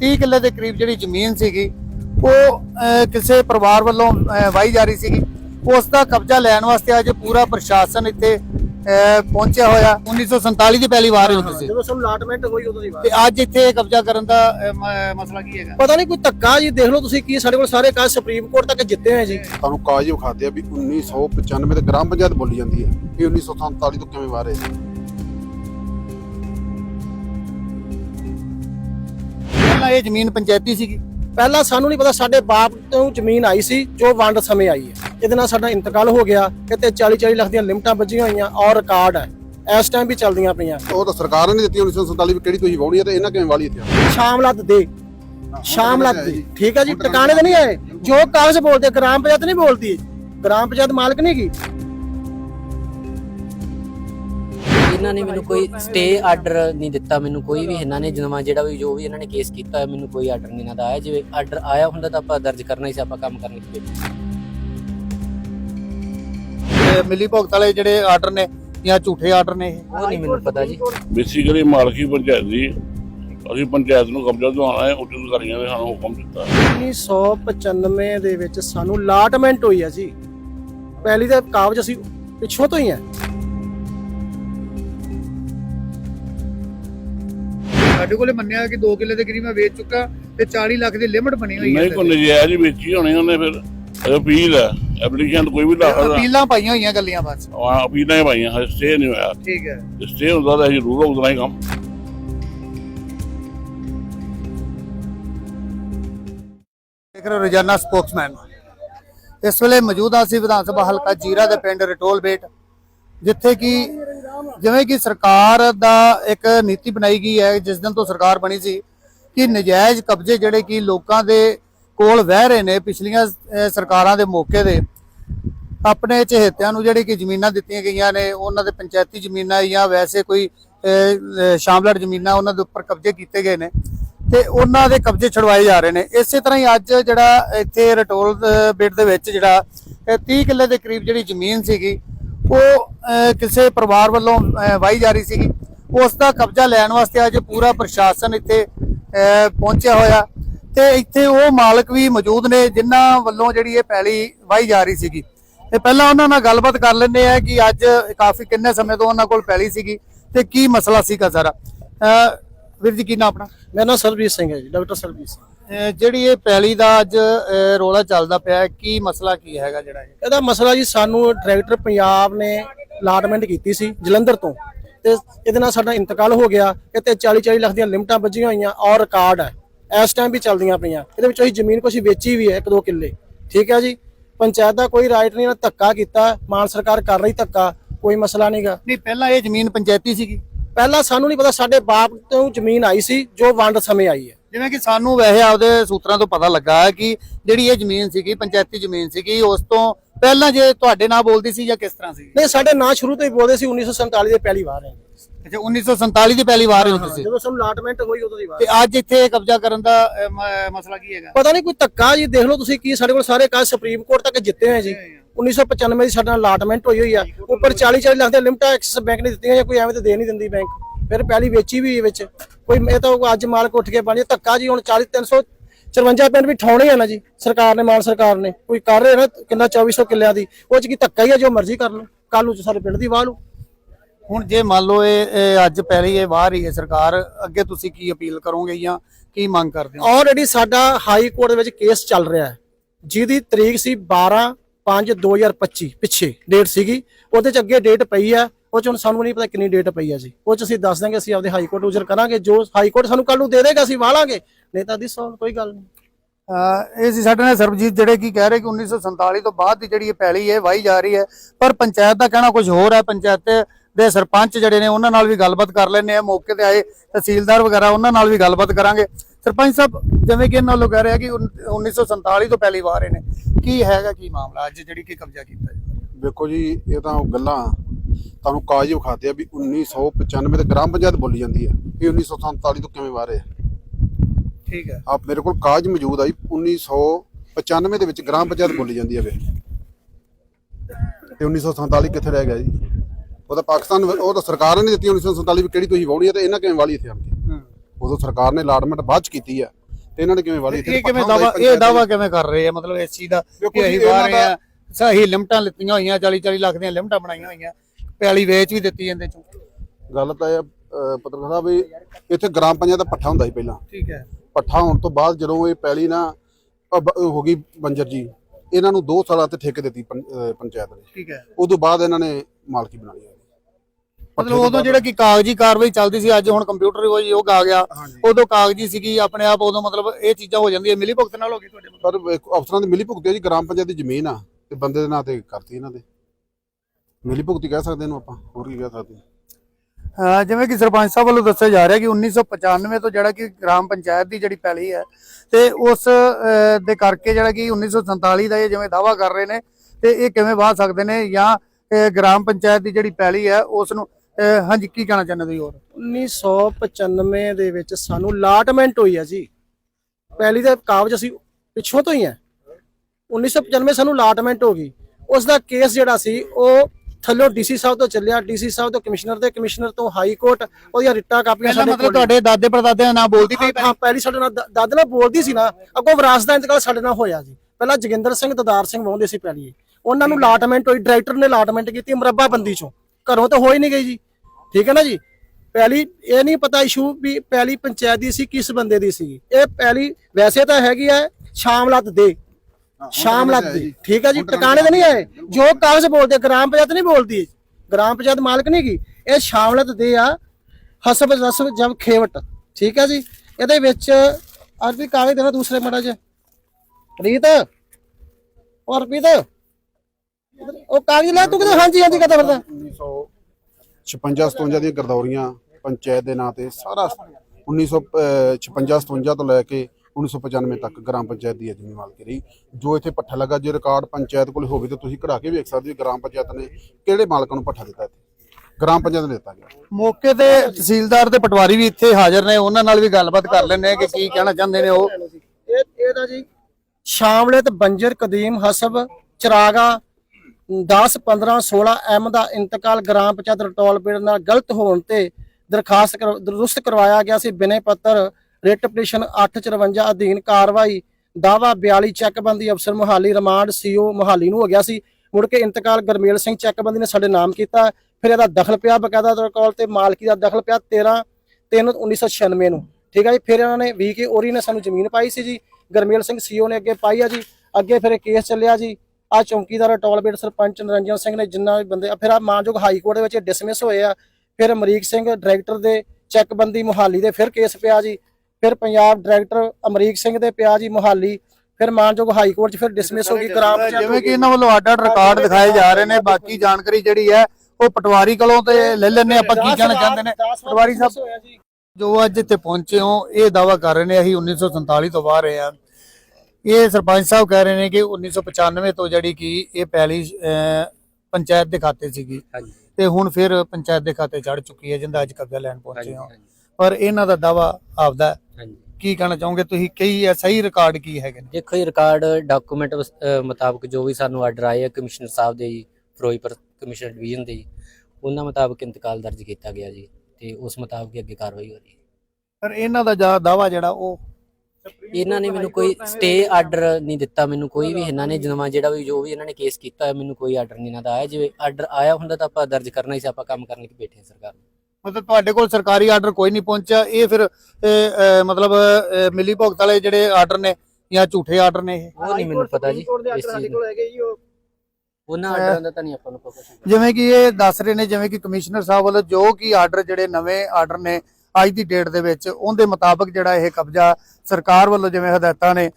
30 ਕਿੱਲੇ ਦੇ ਕਰੀਬ ਜਿਹੜੀ ਜ਼ਮੀਨ ਸੀਗੀ ਉਹ ਕਿਸੇ ਪਰਿਵਾਰ ਵੱਲੋਂ ਵਾਹੀ ਜਾ ਰਹੀ ਸੀਗੀ। ਉਸ ਦਾ ਕਬਜ਼ਾ ਲੈਣ ਵਾਸਤੇ ਅੱਜ ਪੂਰਾ ਪ੍ਰਸ਼ਾਸਨ ਇੱਥੇ ਪਹੁੰਚਿਆ ਹੋਇਆ। 1947 ਦੀ ਪਹਿਲੀ ਵਾਰ ਹੁੰਦੀ ਸੀ। ਜਦੋਂ ਸਾਨੂੰ ਅਲਾਟਮੈਂਟ ਹੋਈ ਉਦੋਂ ਦੀ ਬਾਤ ਤੇ ਅੱਜ ਇੱਥੇ ਕਬਜ਼ਾ ਕਰਨ ਦਾ ਮਸਲਾ ਕੀ ਹੈਗਾ? ਪਤਾ ਨਹੀਂ ਕੋਈ ਧੱਕਾ ਜੀ ਦੇਖ ਲਓ ਤੁਸੀਂ ਕੀ ਸਾਡੇ ਕੋਲ ਸਾਰੇ ਕਾਜ ਸੁਪਰੀਮ ਕੋਰਟ ਤੱਕ ਜਿੱਤੇ ਹੋਏ ਜੀ। ਤੁਹਾਨੂੰ ਕਾਗਜ਼ ਵਿਖਾਤੇ ਆ ਵੀ 1995 ਤੇ ਗ੍ਰਾਮ ਪੰਚਾਇਤ ਬੋਲੀ ਜਾਂਦੀ ਹੈ ਇਹ 1947 ਤੋਂ ਕਿਵੇਂ ਬਾਹਰ ਪਹਿਲਾਂ ਇਹ ਜ਼ਮੀਨ ਪੰਚਾਇਤੀ ਸੀਗੀ। ਪਹਿਲਾਂ ਸਾਨੂੰ ਨਹੀਂ ਪਤਾ ਸਾਡੇ ਬਾਪ ਤੋਂ ਜ਼ਮੀਨ ਆਈ ਸੀ ਜੋ ਵੰਡ ਸਮੇਂ ਆਈ ਹੈ। ਇਹਦੇ ਨਾਲ ਸਾਡਾ ਇੰਤਕਾਲ ਹੋ ਗਿਆ ਕਿਤੇ 40 40 ਲੱਖ ਦੀਆਂ ਲਿਮਟਾਂ ਵੱਜੀਆਂ ਹੋਈਆਂ ਔਰ ਰਿਕਾਰਡ ਹੈ। ਇਸ ਟਾਈਮ ਵੀ ਚੱਲਦੀਆਂ ਪਈਆਂ। ਉਹ ਤਾਂ ਸਰਕਾਰ ਨੇ ਦਿੱਤੀ 1947 ਵੀ ਕਿਹੜੀ ਤੁਸੀਂ ਵਾਉਣੀ ਹੈ ਤੇ ਇਹਨਾਂ ਕਿਵੇਂ ਵਾਲੀ ਇੱਥੇ ਸ਼ਾਮਲਾਤ ਦੇ। ਸ਼ਾਮਲਾਤ ਦੇ। ਠੀਕ ਹੈ ਜੀ ਟਿਕਾਣੇ ਤੇ ਨਹੀਂ ਆਏ। ਜੋ। ਕਾਗਜ਼ ਬੋਲਦੇ ਗ੍ਰਾਮ ਪੰਚਾਇਤ ਨਹੀਂ ਬੋਲਦੀ। ਗ੍ਰਾਮ ਪੰਚਾਇਤ ਮਾਲਕ ਨਹੀਂ ਕੀ ਇਹਨਾਂ ਨੇ ਮੈਨੂੰ ਕੋਈ ਸਟੇ ਆਰਡਰ ਨਹੀਂ ਦਿੱਤਾ ਮੈਨੂੰ ਕੋਈ ਵੀ ਇਹਨਾਂ ਨੇ ਜਨਮਾ ਜਿਹੜਾ ਵੀ ਜੋ ਵੀ ਇਹਨਾਂ ਨੇ ਕੇਸ ਕੀਤਾ ਹੈ, ਮੈਨੂੰ ਕੋਈ ਆਰਡਰ ਨਹੀਂ ਇਹਨਾਂ ਦਾ ਆਇਆ। ਜਿਵੇਂ ਆਰਡਰ ਆਇਆ ਹੁੰਦਾ ਤਾਂ ਆਪਾਂ ਦਰਜ ਕਰਨਾ ਹੀ ਸੀ ਆਪਾਂ ਕੰਮ ਕਰਨ ਤੇ ਮਿਲੀ ਭੁਗਤ ਵਾਲੇ ਜਿਹੜੇ ਆਰਡਰ ਨੇ ਜਾਂ ਝੂਠੇ ਆਰਡਰ ਨੇ ਇਹ? ਉਹ ਨਹੀਂ ਮੈਨੂੰ ਪਤਾ ਜੀ। ਬੇਸਿਕਲੀ ਮਾਲਕੀ ਪੰਚਾਇਤ ਦੀ ਅਸੀਂ ਪੰਚਾਇਤ ਨੂੰ ਕਬਜ਼ਾ ਦਿਵਾਉਣਾ ਹੈ ਉੱਚ ਅਧਿਕਾਰੀਆਂ ਨੇ ਸਾਨੂੰ ਹੁਕਮ ਦਿੱਤਾ। 1995 ਦੇ ਵਿੱਚ ਸਾਨੂੰ ਅਲਾਟਮੈਂਟ ਹੋਈ ਹੈ ਜੀ। ਪਹਿਲੀ ਤਾਂ ਕਾਗਜ਼ ਅਸੀਂ ਪਿੱਛੋਂ ਤੋਂ ਹੀ ਹੈ। ਸਾਡੇ ਕੋਲੇ ਮੰਨਿਆ ਕਿ 2 ਕਿੱਲੇ ਦੇ ਕਰੀਬ ਮੈਂ ਵੇਚ ਚੁੱਕਾ ਤੇ 40 ਲੱਖ ਦੀ ਲਿਮਟ ਬਣੀ ਹੋਈ ਨਹੀਂ ਕੋਈ ਨਜਾਇਜ਼ ਹੀ ਵੇਚੀ ਹੋਣੀ ਉਹਨੇ ਫਿਰ ਅਪੀਲ ਹੈ। ਐਪਲੀਕੇਸ਼ਨ ਕੋਈ ਵੀ ਲਾ ਸਕਦਾ ਅਪੀਲਾਂ ਪਾਈਆਂ ਹੋਈਆਂ ਗੱਲੀਆਂ ਬਸ। ਹਾਂ ਅਪੀਲਾਂ ਹੀ ਪਾਈਆਂ ਹਜੇ ਸਟੇ ਨਹੀਂ ਹੋਇਆ। ਠੀਕ ਹੈ। ਸਟੇ ਹੁੰਦਾ ਤਾਂ ਅਸੀਂ ਰੂਲ ਆਫ ਹੀ ਕੰਮ। ਦੇਖ ਰਹੇ ਹੋ ਰੋਜ਼ਾਨਾ ਸਪੋਕਸਮੈਨ। ਇਸ ਵੇਲੇ ਮੌਜੂਦ ਹਾਂ ਅਸੀਂ ਵਿਧਾਨ ਸਭਾ ਹਲਕਾ ਜੀਰਾ ਦੇ ਪਿੰਡ ਰਟੋਲ ਬੇਟ। ਜਿੱਥੇ ਕਿ ਜਿਵੇਂ ਕਿ ਸਰਕਾਰ ਦਾ ਇੱਕ ਨੀਤੀ ਬਣਾਈ ਗਈ ਹੈ ਜਿਸ ਦਿਨ ਤੋਂ ਸਰਕਾਰ ਬਣੀ ਸੀ ਕਿ ਨਜਾਇਜ਼ ਕਬਜ਼ੇ ਜਿਹੜੇ ਕਿ ਲੋਕਾਂ ਦੇ ਕੋਲ ਵਹਿ ਰਹੇ ਨੇ ਪਿਛਲੀਆਂ ਸਰਕਾਰਾਂ ਦੇ ਮੌਕੇ ਦੇ ਆਪਣੇ ਚਹੇਤਿਆਂ ਨੂੰ ਜਿਹੜੇ ਕਿ ਜ਼ਮੀਨਾਂ ਦਿੱਤੀਆਂ ਗਈਆਂ ਨੇ ਉਹਨਾਂ ਦੇ ਪੰਚਾਇਤੀ ਜ਼ਮੀਨਾਂ ਜਾਂ ਵੈਸੇ ਕੋਈ ਅਹ, ਸ਼ਾਮਲੜ ਜ਼ਮੀਨਾਂ ਉਹਨਾਂ ਦੇ ਉੱਪਰ ਕਬਜ਼ੇ ਕੀਤੇ ਗਏ ਨੇ ਤੇ ਉਹਨਾਂ ਦੇ ਕਬਜ਼ੇ ਛੁਡਵਾਏ ਜਾ ਰਹੇ ਨੇ। ਇਸੇ ਤਰ੍ਹਾਂ ਹੀ ਅੱਜ ਜਿਹੜਾ ਇੱਥੇ ਰਟੋਲ ਅਹ, ਬੇਟ ਦੇ ਵਿੱਚ ਜਿਹੜਾ ਇਹ 30 ਕਿੱਲੇ ਦੇ ਕਰੀਬ ਜਿਹੜੀ ਜ਼ਮੀਨ ਸੀਗੀ ਉਹ ਕਿਸੇ ਪਰਿਵਾਰ ਵੱਲੋਂ ਵਾਹੀ ਜਾ ਰਹੀ ਸੀਗੀ। ਉਸ ਦਾ ਕਬਜ਼ਾ ਲੈਣ ਵਾਸਤੇ ਅੱਜ ਪੂਰਾ ਪ੍ਰਸ਼ਾਸਨ ਇੱਥੇ ਪਹੁੰਚਿਆ ਹੋਇਆ। ਤੇ ਇੱਥੇ ਉਹ ਮਾਲਕ ਵੀ ਮੌਜੂਦ ਨੇ ਜਿਨ੍ਹਾਂ ਵੱਲੋਂ ਜਿਹੜੀ ਇਹ ਪੈਲੀ ਵਾਹੀ ਜਾ ਰਹੀ ਸੀਗੀ। ਤੇ ਪਹਿਲਾਂ ਉਹਨਾਂ ਨਾਲ ਗੱਲਬਾਤ ਕਰ ਲੈਂਦੇ ਆ ਕਿ ਅੱਜ ਕਾਫੀ ਕਿੰਨੇ ਸਮੇਂ ਤੋਂ ਉਹਨਾਂ ਕੋਲ ਪੈਲੀ ਸੀਗੀ ਤੇ ਕੀ ਮਸਲਾ ਸੀਗਾ ਸਾਰਾ। ਵੀਰ ਜੀ ਕੀ ਨਾਮ ਆਪਣਾ? ਮੇਰਾ ਨਾਮ ਸਰਬਜੀਤ ਸਿੰਘ ਹੈ ਜੀ ਡਾਕਟਰ ਸਰਬਜੀਤ ਸਿੰਘ। ਜਿਹੜੀ ਇਹ ਪੈਲੀ ਦਾ ਅੱਜ ਰੌਲਾ ਚੱਲਦਾ ਪਿਆ ਕੀ ਮਸਲਾ ਕੀ ਹੈਗਾ ਜਿਹੜਾ ਇਹ? ਇਹਦਾ ਮਸਲਾ ਜੀ ਸਾਨੂੰ ਡਾਇਰੈਕਟਰ ਪੰਜਾਬ ਨੇ ਅਲਾਟਮੈਂਟ ਕੀਤੀ ਸੀ ਜਲੰਧਰ ਤੋਂ। ਤੇ ਇਹਦੇ ਨਾਲ ਸਾਡਾ ਇੰਤਕਾਲ ਹੋ ਗਿਆ। ਕਿਤੇ 40 40 ਲੱਖ ਦੀਆਂ ਲਿਮਟਾਂ ਵੱਜੀਆਂ ਹੋਈਆਂ ਔਰ ਰਿਕਾਰਡ ਹੈ। ਇਸ ਟਾਈਮ ਵੀ ਚੱਲਦੀਆਂ ਪਈਆਂ। ਇਹਦੇ ਵਿੱਚ ਅਸੀਂ ਜ਼ਮੀਨ ਕੁਛ ਵੇਚੀ ਵੀ ਹੈ ਇੱਕ ਦੋ ਕਿੱਲੇ। ਠੀਕ ਹੈ ਜੀ? ਪੰਚਾਇਤ ਦਾ ਕੋਈ ਰਾਈਟ ਨਹੀਂ ਨਾ ਧੱਕਾ ਕੀਤਾ। ਮਾਨ ਸਰਕਾਰ ਕਰ ਰਹੀ ਧੱਕਾ। ਕੋਈ ਮਸਲਾ ਨਹੀਂਗਾ ਨਹੀਂ ਪਹਿਲਾਂ ਇਹ ਜ਼ਮੀਨ ਪੰਚਾਇਤੀ ਸੀਗੀ। ਪਹਿਲਾਂ ਸਾਨੂੰ ਨਹੀਂ ਪਤਾ ਸਾਡੇ ਬਾਪ ਤੋਂ ਜ਼ਮੀਨ ਆਈ ਸੀ ਜੋ ਵੰਡ ਸਮੇਂ ਆਈ ਹੈ। ਜਿਵੇਂ ਕਿ ਸਾਨੂੰ ਵੈਸੇ ਆਪਦੇ ਸੂਤਰਾਂ ਤੋਂ ਪਤਾ ਲੱਗਾ ਕਿ ਜਿਹੜੀ ਇਹ ਜ਼ਮੀਨ ਸੀਗੀ ਪੰਚਾਇਤੀ ਜ਼ਮੀਨ ਸੀਗੀ ਉਸ ਤੋਂ ਪਹਿਲਾਂ ਜੇ ਤੁਹਾਡੇ ਨਾਲ ਬੋਲਦੀ ਸੀ ਜਾਂ ਕਿਸ ਤਰ੍ਹਾਂ ਸੀ? ਨਹੀਂ ਸਾਡੇ ਨਾਂ ਸ਼ੁਰੂ ਤੋਂ ਹੀ ਬੋਲਦੇ ਸੀ 1947 ਦੇ ਪਹਿਲੀ ਵਾਰ ਹੈ। ਅੱਛਾ 1947 ਦੀ ਪਹਿਲੀ ਵਾਰ ਹੁੰਦੀ ਸੀ ਜਦੋਂ ਸਾਨੂੰ ਅਲਾਟਮੈਂਟ ਹੋਈ ਉਦੋਂ ਦੀ ਵਾਰ ਤੇ ਅੱਜ ਇੱਥੇ ਕਬਜ਼ਾ ਕਰਨ ਦਾ ਮਸਲਾ ਕੀ ਹੈਗਾ? ਪਤਾ ਨਹੀਂ ਕੋਈ ਧੱਕਾ ਜੀ ਦੇਖ ਲਓ ਤੁਸੀਂ ਕੀ ਸਾਡੇ ਕੋਲ ਸਾਰੇ ਕਾਜ ਸੁਪਰੀਮ ਕੋਰਟ ਤੱਕ ਜਿੱਤੇ ਹੋਏ ਜੀ। 1995 ਦੀ ਸਾਡੇ ਅਲਾਟਮੈਂਟ ਹੋਈ ਹੋਈ ਆ। ਉੱਪਰ 40 40 ਲੱਖ ਦੀਆਂ ਲਿਮਟਾਂ ਐਕਸਿਸ ਬੈਂਕ ਨੇ ਦਿੱਤੀਆਂ ਜਾਂ ਕੋਈ ਐਵੇਂ ਤੇ ਦੇ ਨਹੀਂ ਦਿੰਦੀ ਬੈਂਕ ਫਿਰ ਪਹਿਲੀ ਵੇਚੀ ਵੀ ਵਿੱਚ। ਕੋਈ ਇਹ ਤਾਂ ਅੱਜ ਮਾਲਕ ਉੱਠ ਕੇ ਬਣ ਧੱਕਾ ਜੀ ਹੁਣ 40 300 54 ਪਿੰਡ ਵੀ ਠਾਉਣੇ ਆ ਨਾ ਜੀ ਸਰਕਾਰ ਨੇ ਮਾਨ ਸਰਕਾਰ ਨੇ ਕੋਈ ਕਰ ਰਿਹਾ ਨਾ ਕਿੰਨਾ 2400 ਕਿੱਲਿਆਂ ਦੀ ਉਹ ਚ ਕੀ ਧੱਕਾ ਹੀ ਆ ਜੋ ਮਰਜ਼ੀ ਕਰ ਲਓ ਕੱਲ ਨੂੰ ਸਾਰੇ ਪਿੰਡ ਦੀ ਵਾਹ ਲਓ ਹੁਣ ਜੇ ਮੰਨ ਲਓ ਇਹ ਅੱਜ ਪਹਿਲੀ ਇਹ ਬਾਹਰ ਹੀ ਹੈ ਸਰਕਾਰ ਅੱਗੇ ਤੁਸੀਂ ਕੀ ਅਪੀਲ ਕਰੋਗੇ ਜਾਂ ਕੀ ਮੰਗ ਕਰਦੇ ਹੋ? ਆਲਰੇਡੀ ਸਾਡਾ ਹਾਈ ਕੋਰਟ ਦੇ ਵਿੱਚ ਕੇਸ ਚੱਲ ਰਿਹਾ ਹੈ ਜਿਹਦੀ ਤਰੀਕ ਸੀ 12 5 2025 ਪਿੱਛੇ ਡੇਟ ਸੀਗੀ ਉਹਦੇ ਚ ਅੱਗੇ ਡੇਟ ਪਈ ਆ ਉਹ ਚ ਹੁਣ ਸਾਨੂੰ ਨਹੀਂ ਪਤਾ ਕਿੰਨੀ ਡੇਟ ਪਈ ਆ ਜੀ। ਉਹ ਚ ਅਸੀਂ ਦੱਸ ਦਾਂਗੇ ਅਸੀਂ ਆਪਦੇ ਹਾਈ ਕੋਰਟ ਉਜਰ ਕਰਾਂਗੇ ਜੋ ਹਾਈ ਕੋਰਟ ਸਾਨੂੰ ਕੱਲ ਨੂੰ ਦੇ ਦੇਗਾ ਅਸੀਂ ਵਾਲਾਂਗੇ। ਨਹੀਂ ਤਾਂ ਦੀ ਸੌ ਕੋਈ ਗੱਲ ਨਹੀਂ। ਇਹ ਸੀ ਸਾਡੇ ਨਾਲ ਸਰਬਜੀਤ ਜਿਹੜੇ ਕੀ ਕਹਿ ਰਹੇ ਕਿ 1947 ਤੋਂ ਬਾਅਦ ਦੀ ਜਿਹੜੀ ਇਹ ਪੈਲੀ ਹੈ ਵਾਹੀ ਜਾ ਰਹੀ ਹੈ ਪਰ ਪੰਚਾਇਤ ਦਾ ਕਹਿਣਾ ਕੁਝ ਹੋਰ ਹੈ ਪੰਚਾਇਤ ਦੇ ਸਰਪੰਚ ਜਿਹੜੇ ਨੇ ਉਹਨਾਂ ਨਾਲ ਵੀ ਗੱਲਬਾਤ ਕਰ ਲੈਣੇ ਆ ਮੌਕੇ ਤੇ ਆਏ ਤਹਿਸੀਲਦਾਰ ਵਗੈਰਾ ਉਹਨਾਂ ਨਾਲ ਵੀ ਗੱਲਬਾਤ ਕਰਾਂਗੇ। ਸਰਪੰਚ ਸਾਹਿਬ ਜਿਵੇਂ ਕਿ ਇਹਨਾਂ ਲੋਕ ਕਹਿ ਰਹੇ ਆ ਕਿ ਉਨ- 1947 ਤੋਂ ਪਹਿਲੀ ਵਾਰ ਇਹ ਨੇ ਕੀ ਹੈਗਾ ਕੀ ਮਾਮਲਾ? ਅੱਜ ਜਿਹੜੀ ਕਿ ਕਬਜ਼ਾ ਕੀਤਾ ਜੀ। ਵੇਖੋ ਜੀ ਇਹ ਤਾਂ ਗੱਲਾਂ ਤੁਹਾਨੂੰ ਕਾਗਜ਼ ਵਿਖਾਤੇ ਆ ਵੀ 1995 ਤੇ ਗ੍ਰਾਮ ਪੰਚਾਇਤ ਬੋਲੀ ਜਾਂਦੀ ਹੈ ਇਹ 1947 ਤੋਂ ਕਿਵੇਂ ਬਾਹਰ ਹੈ ਠੀਕ ਹੈ। ਆ ਮੇਰੇ ਕੋਲ ਕਾਗਜ਼ ਮੌਜੂਦ ਆ ਜੀ 1995 ਦੇ ਵਿੱਚ ਗ੍ਰਾਮ ਪੰਚਾਇਤ ਬੋਲੀ ਜਾਂਦੀ ਹੈ ਵੇ। ਤੇ 1947 ਕਿੱਥੇ ਰਹਿ ਗਿਆ ਜੀ? ਉਹ ਤਾਂ ਪਾਕਿਸਤਾਨ ਉਹ ਤਾਂ ਸਰਕਾਰ ਨੇ ਦਿੱਤੀ 1947 ਵੀ ਕਿਹੜੀ ਤੁਸੀਂ ਵਾਉਣੀ ਹੈ ਤੇ ਇਹਨਾਂ ਕਿਵੇਂ ਵਾਲੀ ਇੱਥੇ ਕੇ? ਉਦੋਂ ਸਰਕਾਰ ਨੇ ਅਲਾਟਮੈਂਟ ਬਾਅਦ ਚ ਕੀਤੀ ਆ ਤੇ ਇਹਨਾਂ ਨੇ ਕਿਵੇਂ ਵਾਲੀ ਇਹ ਕਿਵੇਂ ਦਾਵਾ ਇਹ ਦਾਵਾ ਕਿਵੇਂ ਕਰ ਰਹੇ ਆ? ਮਤਲਬ ਇਸ ਚੀਜ਼ ਦਾ ਕਿ ਅਸੀਂ ਦਾ- ਆ ਸਹੀ ਲਿਮਟਾਂ ਲਿੱਤੀਆਂ ਹੋਈਆਂ 40 40 ਲੱਖ ਦੀਆਂ ਲਿਮਟਾਂ ਬਣਾਈਆਂ ਹੋਈਆਂ। ਪੈਲੀ ਵੇਚ ਵੀ ਦਿੱਤੀ ਜਾਂਦੇ ਚੋਂ। ਗੱਲ ਤਾਂ ਇਹ ਅਹ ਪੱਤਰਕਾਰ ਸਾਹਿਬ ਵੀ ਇੱਥੇ ਗ੍ਰਾਮ ਪੰਚਾਇਤ ਦਾ ਪੱਠਾ ਹੁੰਦਾ ਸੀ ਪਹਿਲਾਂ। ਠੀਕ ਹੈ। ਪੱਠਾ ਹੋਣ ਤੋਂ ਬਾਅਦ ਜਦੋਂ ਇਹ ਪੈਲੀ ਨਾ ਅਹ ਬ- ਹੋ ਗਈ ਬੰਜਰ ਜੀ ਇਹਨਾਂ ਨੂੰ 2 ਸਾਲਾਂ ਤੇ ਠੇਕੇ ਦਿੱਤੀ ਪੰ- ਅਹ ਪੰਚਾਇਤ ਨੇ। ਠੀਕ ਹੈ। ਤੋਂ ਬਾਅਦ ਇਹਨਾਂ ਨੇ ਮਾਲਕੀ ਬਣਾ ਲਈ। ਮਤਲਬ ਉਦੋਂ ਜਿਹੜਾ ਕਿ ਕਾਗਜ਼ੀ ਕਾਰਵਾਈ ਚੱਲਦੀ ਸੀ ਅੱਜ ਹੁਣ ਕੰਪਿਊਟਰ ਕੋਈ ਯੁੱਗ ਆ ਗਿਆ। ਉਦੋਂ ਕਾਗਜ਼ੀ ਸੀਗੀ ਆਪਣੇ ਆਪ ਉਦੋਂ ਮਤਲਬ ਇਹ ਚੀਜ਼ਾਂ ਹੋ ਜਾਂਦੀਆਂ। ਮਿਲੀ ਭੁਗਤ ਨਾਲ ਹੋ ਗਈ ਤੁਹਾਡੇ ਪਰ ਇੱਕ ਅਫਸਰਾਂ ਦੀ ਮਿਲੀ ਭੁਗਤੀ ਆ ਜੀ ਗ੍ਰਾਮ ਪੰਚਾਇਤ ਦੀ ਜ਼ਮੀਨ ਆ ਤੇ ਬੰਦੇ ਦੇ ਨਾਂ ਤੇ ਕਰਤੀ ਇਹਨਾਂ ਦੇ ਮਿਲੀ ਭੁਗਤੀ ਕਹਿ ਸਕਦੇ ਇਹਨੂੰ ਆਪਾਂ? ਹੋਰ ਕੀ ਕਹਿ ਸਕਦੇ? ਹਾਂ ਜਿਵੇਂ ਕਿ ਸਰਪੰਚ ਸਾਹਿਬ ਵੱਲੋਂ ਦੱਸਿਆ ਜਾ ਰਿਹਾ ਕਿ 1995 ਤੋਂ ਜਿਹੜਾ ਕਿ ਗ੍ਰਾਮ ਪੰਚਾਇਤ ਦੀ ਜਿਹੜੀ ਪੈਲੀ ਹੈ ਤੇ ਉਸ ਦੇ ਕਰਕੇ ਜਿਹੜਾ ਕਿ 1947 ਦਾ ਇਹ ਜਿਵੇਂ ਦਾਵਾ ਕਰ ਰਹੇ ਨੇ ਤੇ ਇਹ ਕਿਵੇਂ ਵਾਹ ਸਕਦੇ ਨੇ ਜਾਂ ਗ੍ਰਾਮ ਪੰਚਾਇਤ ਦੀ ਜਿਹੜੀ ਪੈਲੀ ਹੈ ਉਸ ਨੂੰ ਹਾਂਜੀ ਕੀ ਕਹਿਣਾ ਚਾਹੁੰਦੇ ਤੁਸੀਂ ਹੋਰ? 1995 ਦੇ ਵਿੱਚ ਸਾਨੂੰ ਅਲਾਟਮੈਂਟ ਹੋਈ ਹੈ ਜੀ। ਪਹਿਲੀ ਦੇ ਕਾਗਜ਼ ਅਸੀਂ ਪਿੱਛੋਂ ਤੋਂ ਹੀ ਹੈ। 1995 ਸਾਨੂੰ ਅਲਾਟਮੈਂਟ ਹੋ ਗਈ। ਉਸ ਦਾ ਕੇਸ ਜਿਹੜਾ ਸੀ ਉਹ ਥੱਲੋਂ ਡੀਸੀ ਸਾਹਿਬ ਤੋਂ ਚੱਲਿਆ ਡੀਸੀ ਸਾਹਿਬ ਤੋਂ ਕਮਿਸ਼ਨਰ ਤੇ ਕਮਿਸ਼ਨਰ ਤੋਂ ਹਾਈ ਕੋਰਟ ਉਹਦੀਆਂ ਰਿਟਾਂ ਕਾਪੀਆਂ ਪਹਿਲਾਂ ਸਾਡੇ ਮਤਲਬ ਕੋਲ ਤੁਹਾਡੇ ਦਾਦੇ ਪੜਦਾਦੇ ਦਾ ਨਾਮ ਬੋਲਦੀ ਪਈ ਹਾਂ ਪਹਿਲੀ? ਸਾਡੇ ਨਾਲ ਦ- ਦਾਦੇ ਨਾਲ ਬੋਲਦੀ ਸੀ ਨਾ ਅੱਗੋਂ ਵਿਰਾਸਤ ਦਾ ਇੰਤਕਾਲ ਸਾਡੇ ਨਾਲ ਹੋਇਆ ਜੀ। ਪਹਿਲਾਂ ਜੋਗਿੰਦਰ ਸਿੰਘ ਦਦਾਰ ਸਿੰਘ ਵਾਹੁੰਦੇ ਸੀ ਪਹਿਲੀ। ਉਹਨਾਂ ਨੂੰ ਅਲਾਟਮੈਂਟ ਹੋਈ ਡਾਇਰੈਕਟਰ ਨੇ ਅਲਾਟਮੈਂਟ ਕੀਤੀ ਮੁਰੱਬਾ ਬੰਦੀ ਚੋਂ। ਘਰੋਂ ਤਾਂ ਹੋ ਹੀ ਨਹੀਂ ਗਈ ਜੀ। ਠੀਕ ਹੈ ਨਾ ਜੀ? ਪਹਿਲੀ ਇਹ ਨਹੀਂ ਪਤਾ ਇਸ਼ੂ ਵੀ ਪਹਿਲੀ ਪੰਚਾਇਤ ਦੀ ਸੀ ਕਿਸ ਬੰਦੇ ਦੀ ਸੀ। ਇਹ ਪਹਿਲੀ ਵੈਸੇ ਤਾਂ ਹੈਗੀ ਹੈ ਸ਼ਾਮਲਾਤ ਦੇ। ਸ਼ਾਮਲਾਤ ਦੀ ਠੀਕ ਹੈ ਜੀ ਟਿਕਾਣੇ ਤੇ ਨਹੀਂ ਆਏ। ਜੋ। ਕਾਗਜ਼ ਬੋਲਦੇ ਗ੍ਰਾਮ ਪੰਚਾਇਤ ਨਹੀਂ ਬੋਲਦੀ। ਗ੍ਰਾਮ ਪੰਚਾਇਤ ਮਾਲਕ ਨਹੀਂ ਗੀ ਇਹ ਸ਼ਾਮਲਾਤ ਦੇ ਆ ਹਸਬ ਰਸਬ ਜਬ ਖੇਵਟ। ਠੀਕ ਹੈ ਜੀ? ਇਹਦੇ ਵਿੱਚ ਅੱਜ ਵੀ ਕਾਗਜ਼ ਦੇਣਾ ਦੂਸਰੇ ਮੜਾ ਜੇ ਰੀਤ ਔਰ ਰਪੀਤ? ਉਹ ਕਾਗਜ਼ ਲੈ ਤੂੰ ਕਿਤੇ ਹਾਂਜੀ ਹਾਂਜੀ ਕਹਤਾ ਫਿਰਦਾ। 1956 57 ਦੀਆਂ ਗਰਦੌਰੀਆਂ ਪੰਚਾਇਤ ਦੇ ਨਾਂ ਤੇ ਸਾਰਾ 1956 57 ਤੋਂ ਲੈ ਕੇ 1995 ਤੱਕ ਗ੍ਰਾਮ ਪੰਚਾਇਤ ਦੀ ਜ਼ਮੀਨ ਮਾਲਕੀ ਰਹੀ। ਜੋ ਇੱਥੇ ਪੱਠਾ ਲੱਗਾ ਜੇ ਰਿਕਾਰਡ ਪੰਚਾਇਤ ਕੋਲ ਹੋਵੇ ਤਾਂ ਤੁਸੀਂ ਕਢਾ ਕੇ ਵੇਖ ਸਕਦੇ ਹੋ ਗ੍ਰਾਮ ਪੰਚਾਇਤ ਨੇ ਕਿਹੜੇ ਮਾਲਕਾਂ ਨੂੰ ਪੱਠਾ ਦਿੱਤਾ ਇੱਥੇ। ਗ੍ਰਾਮ ਪੰਚਾਇਤ ਨੇ ਦਿੱਤਾ ਗਿਆ। ਮੌਕੇ ਤੇ ਤਹਿਸੀਲਦਾਰ ਤੇ ਪਟਵਾਰੀ ਵੀ ਇੱਥੇ ਹਾਜ਼ਰ ਨੇ ਉਹਨਾਂ ਨਾਲ ਵੀ ਗੱਲਬਾਤ ਕਰ ਲੈਣੇ ਆ ਕਿ ਕੀ ਕਹਿਣਾ ਚਾਹੁੰਦੇ ਨੇ ਉਹ। ਇਹ ਇਹਦਾ ਜੀ ਸ਼ਾਮਲਤ ਬੰਜਰ ਕਦੀਮ ਹਸਬ ਚਰਾਗਾ 10 15 16 ਐਮ ਦਾ ਇੰਤਕਾਲ ਗ੍ਰਾਮ ਪੰਚਾਇਤ ਰਟੌਲ ਪਿੰਡ ਨਾਲ ਗਲਤ ਹੋਣ ਤੇ ਦਰਖਾਸਤ ਦਰੁਸਤ ਕਰਵਾਇਆ ਗਿਆ ਸੀ। ਬਿਨੇ ਪੱਤਰ ਰਿਟ ਪਟੀਸ਼ਨ 854 ਅਧੀਨ ਕਾਰਵਾਈ ਦਾਵਾ 42 ਚੈੱਕਬੰਦੀ ਅਫਸਰ ਮੁਹਾਲੀ ਰਿਮਾਂਡ, ਸੀਓ ਮੁਹਾਲੀ ਨੂੰ ਹੋ ਗਿਆ ਸੀ। ਮੁੜ ਕੇ ਇੰਤਕਾਲ ਗਰਮੇਲ ਸਿੰਘ ਚੈੱਕਬੰਦੀ ਨੇ ਸਾਡੇ ਨਾਮ ਕੀਤਾ। ਫਿਰ ਇਹਦਾ ਦਖਲ ਪਿਆ ਬਕਾਇਦਾ ਤੌਰ ਰਿਕਾਲ ਤੇ ਮਾਲਕੀ ਦਾ ਦਖਲ ਪਿਆ 13 3 1996 ਨੂੰ। ਠੀਕ ਹੈ ਜੀ, ਫਿਰ ਇਹਨਾਂ ਨੇ ਵੀ ਕੇ ਔਰੀ ਨੇ ਸਾਨੂੰ ਜ਼ਮੀਨ ਪਾਈ ਸੀ ਜੀ। ਗਰਮੇਲ ਸਿੰਘ ਸੀਓ ਨੇ ਅੱਗੇ ਪਾਈ ਆ ਜੀ। ਅੱਗੇ ਫਿਰ ਇਹ ਕੇਸ ਚੱਲਿਆ ਜੀ। ਆ ਚੌਂਕੀਦਾਰ ਟੋਲਬੇਟ ਸਰਪੰਚ ਨਰਿੰਜਨ ਸਿੰਘ ਨੇ ਜਿੰਨਾ ਵੀ ਬੰਦੇ, ਫਿਰ ਆ ਮਾਨਯੋਗ ਹਾਈ ਕੋਰਟ ਦੇ ਵਿੱਚ ਡਿਸਮਿਸ ਹੋਏ ਆ। ਫਿਰ ਅਮਰੀਕ ਸਿੰਘ, ਡਾਇਰੈਕਟਰ ਦੇ ਚੈੱਕਬੰਦੀ ਮੁਹਾਲੀ ਦੇ ਫਿਰ ਕੇਸ ਪਿਆ ਜੀ। ਫਿਰ ਪੰਜਾਬ ਡਾਇਰੈਕਟਰ ਅਮਰੀਕ ਸਿੰਘ ਦੇ ਪਿਆ ਜੀ ਮੁਹਾਲੀ ਫਿਰ ਮਾਨਯੋਗ ਹਾਈ ਕੋਰਟ 'ਚ ਫਿਰ ਡਿਸਮਿਸ ਹੋ ਗਈ ਗ੍ਰਾਮ ਜਿਵੇਂ ਕਿ ਇਹਨਾਂ ਵੱਲੋਂ ਅੱਡ ਰਿਕਾਰਡ ਦਿਖਾਏ ਜਾ ਰਹੇ ਨੇ ਬਾਕੀ ਜਾਣਕਾਰੀ ਜਿਹੜੀ ਹੈ ਉਹ ਪਟਵਾਰੀ ਕੋਲੋਂ ਤੇ ਲੈ ਲੈਣੇ ਆਪਾਂ ਕੀ ਕਹਿਣਾ ਚਾਹੁੰਦੇ ਨੇ। ਪਟਵਾਰੀ ਸਾਹਿਬ ਜੀ। ਅੱਜ ਇੱਥੇ ਪਹੁੰਚੇ ਹੋ ਇਹ ਦਾਵਾ ਕਰ ਰਹੇ ਨੇ ਅਸੀਂ 1947 ਤੋਂ ਬਾਹਰ ਰਹੇ ਆ ਇਹ ਸਰਪੰਚ ਸਾਹਿਬ ਕਹਿ ਰਹੇ ਨੇ ਕਿ 1995 ਤੋਂ ਜਿਹੜੀ ਕਿ ਇਹ ਅਹ, ਪੰਚਾਇਤ ਦੇ ਖਾਤੇ ਸੀਗੀ। ਤੇ ਹੁਣ ਫਿਰ ਪੰਚਾਇਤ ਦੇ ਖਾਤੇ ਚੜ ਚੁੱਕੀ ਹੈ ਜਿੰਦਾ ਅੱਜ ਕਬਜ਼ਾ ਲੈਣ ਪਹੁੰਚੇ ਹੋ। ਪਰ ਇਹਨਾਂ ਦਾ ਦਾਵਾ ਆਪਦਾ ਹੈ। ਕੀ ਕਹਿਣਾ ਚਾਹੋਗੇ? ਤੁਸੀਂ ਕਈ ਹੈ ਸਹੀ ਰਿਕਾਰਡ ਕੀ ਹੈਗੇ ਨੇ? ਦੇਖੋ ਜੀ ਰਿਕਾਰਡ ਡਾਕੂਮੈਂਟ ਮੁਤਾਬਕ ਜੋ ਵੀ ਸਾਨੂੰ ਆਰਡਰ ਆਏ ਆ ਕਮਿਸ਼ਨਰ ਸਾਹਿਬ ਦੇ ਜੀ ਫਿਰੋਜ਼ਪੁਰ ਕਮਿਸ਼ਨਰ ਡਿਵੀਜ਼ਨ ਦੇ ਜੀ ਉਹਨਾਂ ਮੁਤਾਬਕ ਇੰਤਕਾਲ ਦਰਜ ਕੀਤਾ ਗਿਆ ਜੀ ਤੇ ਉਸ ਮੁਤਾਬਕ ਹੀ ਅੱਗੇ ਕਾਰਵਾਈ ਹੋ ਰਹੀ ਹੈ। ਪਰ ਇਹਨਾਂ ਦਾ ਦਾਵਾ ਜਿਹੜਾ ਉਹ ਇਹਨਾਂ ਨੇ ਮੈਨੂੰ ਕੋਈ ਸਟੇ ਆਰਡਰ ਨਹੀਂ ਦਿੱਤਾ ਮੈਨੂੰ ਕੋਈ ਵੀ ਇਹਨਾਂ ਨੇ ਨਵਾਂ ਜਿਹੜਾ ਵੀ ਜੋ ਵੀ ਇਹਨਾਂ ਨੇ ਕੇਸ ਕੀਤਾ ਮੈਨੂੰ ਕੋਈ ਆਰਡਰ ਨਹੀਂ ਇਹਨਾਂ ਦਾ ਆਇਆ। ਜਿਵੇਂ ਆਰਡਰ ਆਇਆ ਹੁੰਦਾ ਤਾਂ ਆਪਾਂ ਦਰਜ ਕਰਨਾ ਹੀ ਸੀ ਆਪਾਂ ਕੰਮ ਕਰਨ ਲਈ ਬੈਠੇ ਸਰਕਾਰ ਨੂੰ। ਮਤਲਬ ਤੁਹਾਡੇ ਕੋਲ ਸਰਕਾਰੀ ਆਰਡਰ ਕੋਈ ਨਹੀਂ ਪਹੁੰਚਿਆ। ਇਹ ਫਿਰ ਮਤਲਬ ਮਿਲੀ ਭੁਗਤ ਵਾਲੇ ਜਿਹੜੇ ਆਰਡਰ ਨੇ ਜਾਂ ਝੂਠੇ ਆਰਡਰ ਨੇ ਇਹ? ਉਹ ਨਹੀਂ ਮੈਨੂੰ ਪਤਾ ਜੀ ਇਸ ਚੀਜ਼ ਕੋਲ ਹੈਗੇ ਜੀ ਉਹ ਉਹਨਾਂ ਆਰਡਰਾਂ ਦਾ ਤਾਂ ਨਹੀਂ ਆਪਾਂ ਨੂੰ ਪਤਾ ਜਿਵੇਂ ਕਿ ਇਹ ਦੱਸ ਰਹੇ ਨੇ ਜਿਵੇਂ ਕਿ ਕਮਿਸ਼ਨਰ ਸਾਹਿਬ ਵੱਲੋਂ ਜੋ ਕਿ ਆਰਡਰ ਜਿਹੜੇ ਨਵੇਂ ਆਰਡਰ ਨੇ ਅੱਜ ਦੀ ਡੇਟ ਦੇ ਵਿੱਚ ਉਹਦੇ ਮੁਤਾਬਕ ਜਿਹੜਾ ਇਹ ਕਬਜ਼ਾ ਸਰਕਾਰ ਵੱਲੋਂ ਜਿਵੇਂ ਹਦਾਇਤਾਂ ਨੇ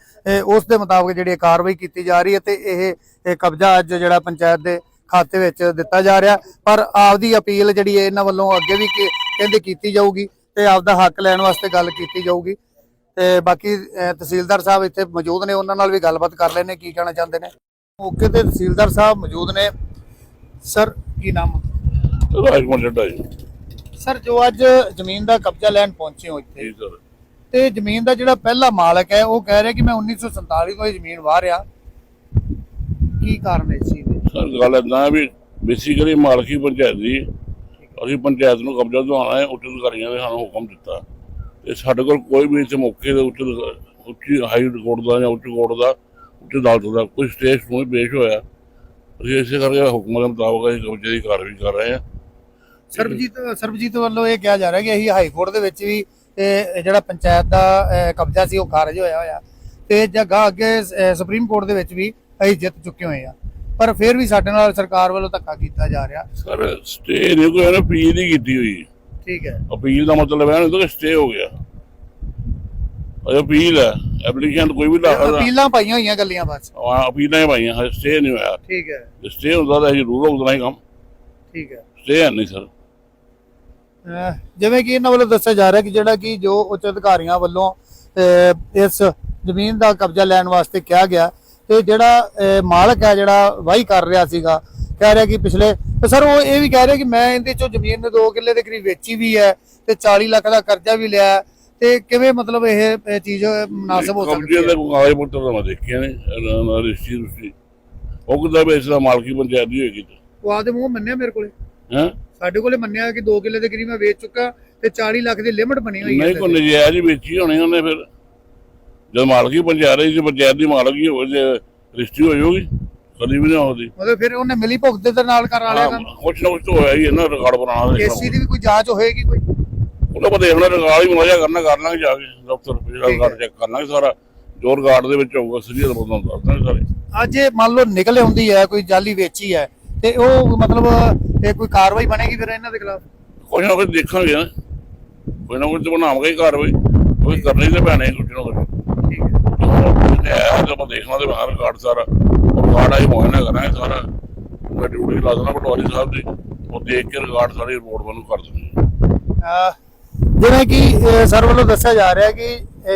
ਉਸ ਦੇ ਮੁਤਾਬਕ ਜਿਹੜੀ ਕਾਰਵਾਈ ਕੀਤੀ ਜਾ ਰਹੀ ਹੈ ਤੇ ਇਹ ਕਬਜ਼ਾ ਅੱਜ ਜਿਹੜਾ ਪੰਚਾਇਤ ਦੇ ਖਾਤੇ ਵਿੱਚ ਦਿੱਤਾ ਜਾ ਰਿਹਾ। ਪਰ ਆਪਦੀ ਅਪੀਲ ਜਿਹੜੀ ਹੈ ਇਹਨਾਂ ਵੱਲੋਂ ਅੱਗੇ ਵੀ ਕਹਿੰਦੇ ਕੀਤੀ ਜਾਊਗੀ ਤੇ ਆਪਦਾ ਹੱਕ ਲੈਣ ਵਾਸਤੇ ਗੱਲ ਕੀਤੀ ਜਾਊਗੀ। ਤੇ ਬਾਕੀ ਤਹਿਸੀਲਦਾਰ ਸਾਹਿਬ ਇੱਥੇ ਮੌਜੂਦ ਨੇ ਉਹਨਾਂ ਨਾਲ ਵੀ ਗੱਲਬਾਤ ਕਰ ਲੈਣੇ ਕੀ ਕਹਿਣਾ ਚਾਹੁੰਦੇ ਨੇ। ਮੌਕੇ ਤੇ ਤਹਿਸੀਲਦਾਰ ਸਾਹਿਬ ਮੌਜੂਦ ਨੇ। ਸਰ ਕੀ ਨਾਮ? ਰਾਜਕੁਮਾਰ ਚੱਡਾ ਜੀ। ਸਰ ਜੋ ਅੱਜ ਜ਼ਮੀਨ ਦਾ ਕਬਜ਼ਾ ਲੈਣ ਪਹੁੰਚੇ ਹੋ ਇੱਥੇ ਜੀ ਸਰ। ਤੇ ਜ਼ਮੀਨ ਦਾ ਜਿਹੜਾ ਪਹਿਲਾ ਮਾਲਕ ਹੈ ਉਹ ਕਹਿ ਰਿਹਾ ਕਿ ਮੈਂ 1947 ਤੋਂ ਇਹ ਜ਼ਮੀਨ ਵਾਰਿਆ ਕੀ ਕਾਰਨ ਹੈ ਇਸ ਚੀਜ਼ ਸਰ ਗੱਲ ਏਦਾਂ ਵੀ ਬੇਸਿਕਲੀ ਮਾਲਕੀ ਪੰਚਾਇਤ ਦੀ ਅਸੀਂ ਪੰਚਾਇਤ ਨੂੰ ਕਬਜ਼ਾ ਦਿਵਾਉਣਾ ਹੈ ਉੱਚ ਅਧਿਕਾਰੀਆਂ ਨੇ ਸਾਨੂੰ ਹੁਕਮ ਦਿੱਤਾ। ਤੇ ਸਾਡੇ ਕੋਲ ਕੋਈ ਵੀ ਇੱਥੇ ਮੌਕੇ ਦੇ ਉੱਚ ਉੱਚੀ ਹਾਈ ਕੋਰਟ ਦਾ ਜਾਂ ਉੱਚ ਕੋਰਟ ਦਾ ਉੱਚ ਅਦਾਲਤ ਦਾ ਕੋਈ ਸਟੇਜ ਨੂੰ ਪੇਸ਼ ਹੋਇਆ। ਅਸੀਂ ਇਸੇ ਕਰਕੇ ਹੁਕਮ ਦੇ ਮੁਤਾਬਕ ਅਸੀਂ ਕਬਜ਼ੇ ਦੀ ਕਾਰਵਾਈ ਕਰ ਰਹੇ ਹਾਂ। ਸਰਬਜੀਤ ਸਰਬਜੀਤ ਵੱਲੋਂ ਇਹ ਕਿਹਾ ਜਾ ਰਿਹਾ ਕਿ ਅਸੀਂ ਹਾਈ ਕੋਰਟ ਦੇ ਵਿੱਚ ਵੀ ਜਿਹੜਾ ਪੰਚਾਇਤ ਦਾ ਅਹ, ਕਬਜ਼ਾ ਸੀ ਉਹ ਖਾਰਜ ਹੋਇਆ ਹੋਇਆ। ਤੇ ਜਗ੍ਹਾ ਅੱਗੇ ਸੁਪਰੀਮ ਕੋਰਟ ਦੇ ਵਿੱਚ ਵੀ ਅਸੀਂ ਜਿੱਤ ਚੁੱਕੇ ਹੋਏ ਆ ਪਰ ਫਿਰ ਵੀ ਸਾਡੇ ਨਾਲ ਸਰਕਾਰ ਵੱਲੋਂ ਧੱਕਾ ਕੀਤਾ ਜਾ ਰਿਹਾ। ਸਰ ਸਟੇ ਨਹੀਂ ਕੋਈ ਨਾ ਅਪੀਲ ਨਹੀਂ ਕੀਤੀ ਹੋਈ। ਠੀਕ ਹੈ। ਅਪੀਲ ਦਾ ਮਤਲਬ ਹੈ ਨਾ ਕਿ ਸਟੇ ਹੋ ਗਿਆ। ਇਹ ਅਪੀਲ ਹੈ। ਐਪਲੀਕੇਸ਼ਨ ਕੋਈ ਵੀ ਲਾ ਸਕਦਾ ਅਪੀਲਾਂ ਪਾਈਆਂ ਹੋਈਆਂ ਗੱਲੀਆਂ ਬਸ। ਹਾਂ ਅਪੀਲਾਂ ਹੀ ਪਾਈਆਂ। ਹਜੇ ਸਟੇ ਨਹੀਂ ਹੋਇਆ। ਠੀਕ ਹੈ। ਸਟੇ ਹੁੰਦਾ ਤਾਂ ਜ਼ਰੂਰ ਦੇਣਾ ਹੀ ਕੰਮ। ਠੀਕ ਹੈ। ਸਟੇ ਹੈ ਨਹੀਂ ਸਰ। ਜਿਵੇਂ ਕਿ ਇਹਨਾਂ ਵੱਲੋਂ ਦੱਸਿਆ ਜਾ ਰਿਹਾ ਕਿ ਜਿਹੜਾ ਕਿ ਜੋ ਉੱਚ ਅਧਿਕਾਰੀਆਂ ਵੱਲੋਂ ਇਸ ਜ਼ਮੀਨ ਦਾ ਕਬਜ਼ਾ ਲੈਣ ਵਾਸਤੇ ਕਿਹਾ ਗਿਆ ਤੇ ਜਿਹੜਾ ਮਾਲਕ ਹੈ ਜਿਹੜਾ ਵਾਹੀ ਕਰ ਰਿਹਾ ਸੀਗਾ ਕਹਿ ਰਿਹਾ ਕਿ ਪਿਛਲੇ ਤੇ ਸਰ ਉਹ ਇਹ ਵੀ ਕਹਿ ਰਿਹਾ ਕਿ ਮੈਂ ਇਹਦੇ ਚੋਂ ਜ਼ਮੀਨ ਦੇ 2 ਕਿੱਲੇ ਦੇ ਕਰੀਬ ਵੇਚੀ ਵੀ ਹੈ ਤੇ 40 ਲੱਖ ਦਾ ਕਰਜ਼ਾ ਵੀ ਲਿਆ। ਤੇ ਕਿਵੇਂ ਮਤਲਬ ਇਹ ਚੀਜ਼ ਮੁਨਾਸਬ ਹੋ ਸਕਦੀ ਹੈ? ਦੇ ਕਾਗਜ਼ ਪੱਤਰ ਤਾਂ ਮੈਂ ਦੇਖਿਆ ਨੇ ਰਜਿਸਟਰੀ ਰੁਸਟਰੀ ਉਹ ਕਿੱਦਾਂ ਵੇਚਦਾ ਮਾਲਕੀ ਪੰਚਾਇਤ ਦੀ ਹੋਏਗੀ ਉਹ ਆਪਦੇ ਮੂੰਹ ਮੰਨਿਆ ਮੇਰੇ ਕੋਲੇ? ਹੈ? ਸਾਡੇ ਕੋਲੇ ਮੰਨਿਆ ਕਿ 2 ਕਿੱਲੇ ਦੇ ਕਰੀਬ ਮੈਂ ਵੇਚ ਚੁੱਕਾ ਤੇ 40 ਲੱਖ ਦੀ ਲਿਮਟ ਬਣੀ ਹੋਈ ਹੈ ਨਹੀਂ ਕੋਈ ਨਜਾਇਜ਼ ਵੇਚੀ ਹੋਣੀ ਉਹਨੇ ਫਿਰ। ਜਦ ਮਾਲਕੀ ਪੰਚਾਇਤ ਦੀ ਪੰਚਾਇਤ ਦੀ ਮਾਲਕੀ ਹੋਵੇ ਜੇ ਰਜਿਸਟਰੀ ਹੋਈ ਹੋਗੀ ਕਦੀ ਵੀ ਨਾ ਹੋਦੀ ਮਤਲਬ ਫਿਰ ਉਹਨੇ ਮਿਲੀ ਭੁਗਤ ਦੇ ਨਾਲ ਕਰਾ ਲਿਆ ਕੰਮ ਕੁਛ ਨਾ ਕੁਛ ਤਾਂ ਹੋਇਆ ਹੀ ਹੈ ਨਾ ਰਿਕਾਰਡ ਬਣਾਉਣਾ ਦੇ ਕੇਸੀ ਦੀ ਵੀ ਕੋਈ ਜਾਂਚ ਹੋਏਗੀ ਕੋਈ? ਉਹਨਾਂ ਕੋਲ ਦੇਖਣਾ ਰਿਕਾਰਡ ਹੀ ਮੁਲਾਜ਼ਾ ਕਰਨਾ ਕਰ ਲਾਂਗੇ ਜਾ ਕੇ। ਦਫ਼ਤਰ ਜਿਹੜਾ ਹੈ। ਰਿਕਾਰਡ ਚੈੱਕ ਕਰ ਲਾਂਗੇ ਸਾਰਾ। ਜੋ ਰਿਕਾਰਡ ਦੇ ਵਿੱਚ ਹੋਊਗਾ ਸਰੀਰ ਬੰਦਾ ਦੱਸ ਦਾਂਗੇ ਸਾਰੇ। ਅੱਜ ਇਹ ਮੰਨ ਲਓ ਨਿਕਲੇ ਹੁੰਦੀ ਹੈ ਕੋਈ ਜਾਲੀ ਵੇਚੀ ਹੈ ਤੇ ਉਹ ਮਤਲਬ ਇਹ ਕੋਈ ਕਾਰਵਾਈ ਬਣੇਗੀ ਫਿਰ ਇਹਨਾਂ ਦੇ ਖਿਲਾਫ? ਕੁਛ ਨਾ ਕੁਛ ਦੇਖਾਂਗੇ ਨਾ। ਕੋਈ ਨਾ ਕੁਛ ਬਣਾਵਾਂਗੇ ਹੀ ਕਾਰਵਾਈ ਕੋਈ ਕਰਨੀ ਤੇ ਪੈਣੇ ਕੁਛ ਨਾ ਕੁਛ। ਹੈ ਜੋ ਹੈ ਤਾਂ ਆਪਾਂ ਦੇਖਣਾ ਤੇ ਬਾਹਰ ਰਿਕਾਰਡ ਸਾਰਾ, ਉਹ ਰਿਕਾਰਡ ਆਈ ਮੋਇਨਾ ਕਰਾਂਗੇ ਸਾਰਾ। ਮੈਂ ਡਿਊਟੀ ਲਾ ਦੇਣਾ ਪਟਵਾਰੀ ਸਾਹਿਬ ਦੀ, ਉਹ ਦੇਖ ਕੇ ਰਿਕਾਰਡ ਸਾਰੀ ਰਿਪੋਰਟ ਮੈਨੂੰ ਕਰ ਦੇਣੀ ਜਿਵੇਂ ਕਿ ਸਰ ਵੱਲੋਂ ਦੱਸਿਆ ਜਾ ਰਿਹਾ ਕਿ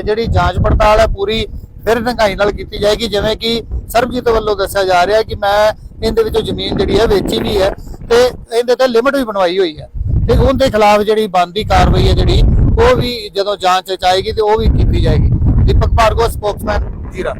ਜਿਹੜੀ ਜਾਂਚ ਪੜਤਾਲ ਹੈ ਪੂਰੀ, ਫਿਰ ਢੰਗਾਈ ਨਾਲ ਕੀਤੀ ਜਾਏਗੀ। ਜਿਵੇਂ ਕਿ ਸਰਬਜੀਤ ਵੱਲੋਂ ਦੱਸਿਆ ਜਾ ਰਿਹਾ ਕਿ ਮੈਂ, ਇਹਦੇ ਵਿੱਚੋਂ ਜ਼ਮੀਨ ਜਿਹੜੀ ਹੈ ਵੇਚੀ ਵੀ ਹੈ ਤੇ ਇਹਦੇ ਤੇ ਲਿਮਟ ਵੀ ਬਣਵਾਈ ਹੋਈ ਹੈ। ਤੇ ਉਹਦੇ ਖਿਲਾਫ ਜਿਹੜੀ ਬੰਦੀ ਕਾਰਵਾਈ ਹੈ ਜਿਹੜੀ, ਉਹ ਵੀ ਜਦੋਂ ਜਾਂਚ ਚ ਆਏਗੀ ਤੇ ਉਹ ਵੀ ਕੀਤੀ ਜਾਏਗੀ। ਦੀਪਕ ਭਾਰਗੋ ਸਪੋਕਸਮੈਨ ਜੀਰਾ